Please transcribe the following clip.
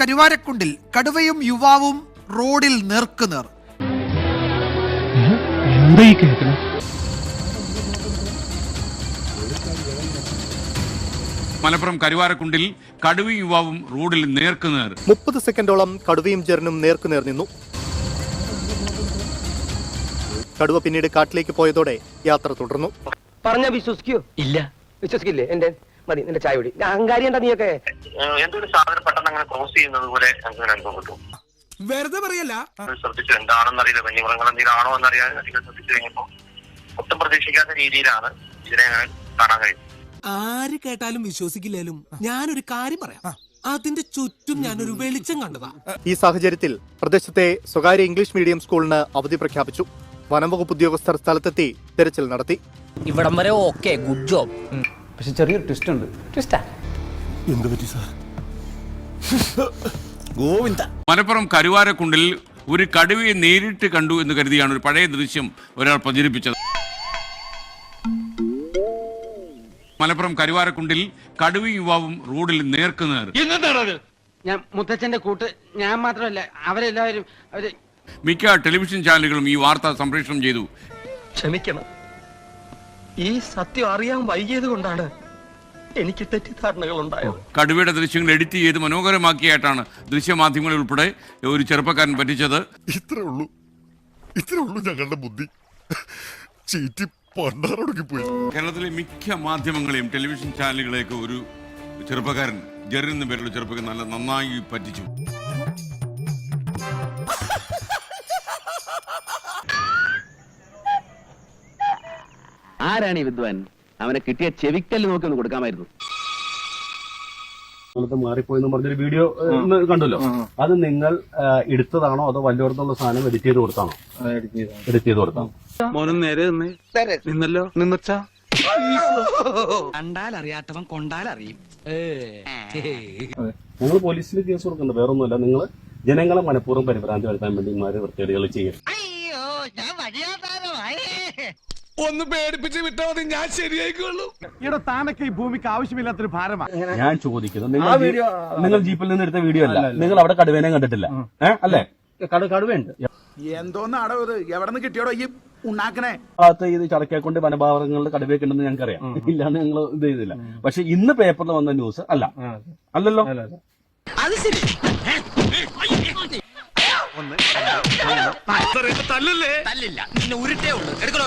കരുവാരക്കുണ്ടിൽ കടുവയും യുവാവും റോഡിൽ നേർക്കുനേർ. മലപ്പുറം കരുവാരക്കുണ്ടിൽ കടുവയും യുവാവും റോഡിൽ നേർക്കുനേർ. മുപ്പത് സെക്കൻഡോളം കടുവയും ജെറിനും നേർക്കുനേർ നിന്നു. കടുവ പിന്നീട് കാട്ടിലേക്ക് പോയതോടെ യാത്ര തുടർന്നു. പറഞ്ഞ വിശ്വസിക്കോ. ഇല്ല. വിശ്വസിക്കില്ലേ? എന്റെ മതി നിന്റെ ചായ കുടി. അഹങ്കാരി എന്താ നീയൊക്കെ? എന്തൊരു സാധനം പെട്ടെന്ന് അങ്ങനെ ക്രോസ് ചെയ്യുന്നത് പോലെ ഒരു അനുഭവം കിട്ടും. വെറുതെ പറയല്ല. ശ്രദ്ധിച്ചു എന്താണെന്ന് അറിയില്ല വന്യമൃഗങ്ങൾ എന്തെങ്കിലും ആണോ എന്നറിയാൻ അധികം ശ്രദ്ധിച്ചു കഴിഞ്ഞപ്പോ ഒട്ടും പ്രതീക്ഷിക്കാത്ത രീതിയിലാണ് ഇതിനെ കാണാൻ കഴിയും ആര് കേട്ടാലും വിശ്വസിക്കില്ലേലും ഞാനൊരു കാര്യം പറയാം. അതിന്റെ ചുറ്റും ഞാനൊരു വെളിച്ചം കണ്ടതാ. ഈ സാഹചര്യത്തിൽ പ്രദേശത്തെ സ്വകാര്യ ഇംഗ്ലീഷ് മീഡിയം സ്കൂളിന് അവധി പ്രഖ്യാപിച്ചു. വനംവകുപ്പ് ഉദ്യോഗസ്ഥർ സ്ഥലത്തെത്തി തെരച്ചിൽ നടത്തി. ഇവിടം വരെ ഓക്കെ ഗുഡ് ജോബ് പക്ഷെ ചെറിയൊരു ട്വിസ്റ്റ് ഉണ്ട്. ട്വിസ്റ്റാ എന്ത് പറ്റി സാർ? ഗോവിന്ദ. മലപ്പുറം കരുവാരക്കുണ്ടിൽ ഒരു കടുവയെ നേരിട്ട് കണ്ടു എന്ന് കരുതിയാണ് ഒരു പഴയ ദൃശ്യം ഒരാൾ പ്രചരിപ്പിച്ചത്. മലപ്പുറം കരുവാരക്കുണ്ടിൽ കടുവ യുവാവും റോഡിൽ നേർക്കുനേർ ഞാൻ മുത്തച്ഛന്റെ കൂട്ട് ഞാൻ മാത്രമല്ല അവരെല്ലാവരും അവർ മിക്ക ടെലിവിഷൻ ചാനലുകളും ഈ വാർത്ത സംപ്രേഷണം ചെയ്തു. ക്ഷമിക്കണം. ഈ സത്യം അറിയാൻ വൈകിയത് കൊണ്ടാണ് എനിക്ക് തെറ്റിദ്ധാരണകൾ ഉണ്ടായത്. കടുവയുടെ ദൃശ്യങ്ങൾ എഡിറ്റ് ചെയ്ത് മനോഹരമാക്കിയായിട്ടാണ് ദൃശ്യമാധ്യമങ്ങളിൽ ഉൾപ്പെടെ ഒരു ചെറുപ്പക്കാരൻ പറ്റിച്ചത്. ഇത്രേ ഉള്ളൂ. ഇത്രേ ഉള്ളൂ ഞങ്ങളുടെ ബുദ്ധി. ചീറ്റി പണ്ടാറൊടുക്കി പോയി. കേരളത്തിലെ മിക്ക മാധ്യമങ്ങളെയും ടെലിവിഷൻ ചാനലുകളെയൊക്കെ ഒരു ചെറുപ്പക്കാരൻ ജെറിൻ എന്ന പേരുള്ള ചെറുപ്പക്കാരൻ നല്ല നന്നായി പറ്റിച്ചു. ആരാണ് ഈ വിദ്വാൻ? അവനെ കിട്ടിയ ചെവിക്കല്ല് നോക്കി ഒന്ന് കൊടുക്കാമായിരുന്നു. മാറിപ്പോയെന്ന് പറഞ്ഞൊരു വീഡിയോ ഇന്ന് കണ്ടല്ലോ. അത് നിങ്ങൾ എടുത്തതാണോ അതോ വല്ലോടത്തുള്ള സാധനം എഡിറ്റ് ചെയ്ത് കൊടുത്താണോ? എഡിറ്റ് ചെയ്ത്. കൊടുത്താണോ? മോനും നേരെ നിന്നേ. നിന്നല്ലോ? നിന്നച്ചാ? കണ്ടാൽ അറിയാത്തവൻ കൊണ്ടാൽ അറിയും. നിങ്ങൾ പോലീസിൽ കേസ് കൊടുക്കണ്ട വേറൊന്നുമല്ല. നിങ്ങൾ ജനങ്ങളെ മനഃപൂർവം പരിഭ്രാന്തി വരുത്താൻ വേണ്ടി ഇമാര് വൃത്തികേടുകൾ ചെയ്യും ഒന്ന് പേടിപ്പിച്ച് വിട്ടാ മതി ഞാൻ ഭാരമാണ് ഞാൻ ചോദിക്കുന്നു. നിങ്ങൾ വീഡിയോ നിങ്ങൾ ജീപ്പിൽ നിന്ന് എടുത്ത വീഡിയോ അല്ല. നിങ്ങൾ അവിടെ കടുവേനെ കണ്ടിട്ടില്ല. ഏഹ് അല്ലേ? കടുവയുണ്ട്. എന്തോന്നാടോ ഇത്? എവിടെ നിന്ന് കിട്ടിയോടോ ഈ ഉണ്ടാക്കണേ ഭാഗത്ത് ഇത് ചടക്കേക്കൊണ്ട് വനഭാഗങ്ങളിൽ കടുവയൊക്കെ ഉണ്ടെന്ന് ഞങ്ങൾക്കറിയാം. ഇല്ലാന്ന് ഞങ്ങൾ ഇത് ചെയ്തില്ല. പക്ഷെ ഇന്ന് പേപ്പറിൽ വന്ന ന്യൂസ് അല്ല. അല്ലല്ലോ? അത്. ശരി. തല്ലില്ല? നിന്നെ ഉരുട്ടേ ഉള്ളൂ. എടുക്കണോ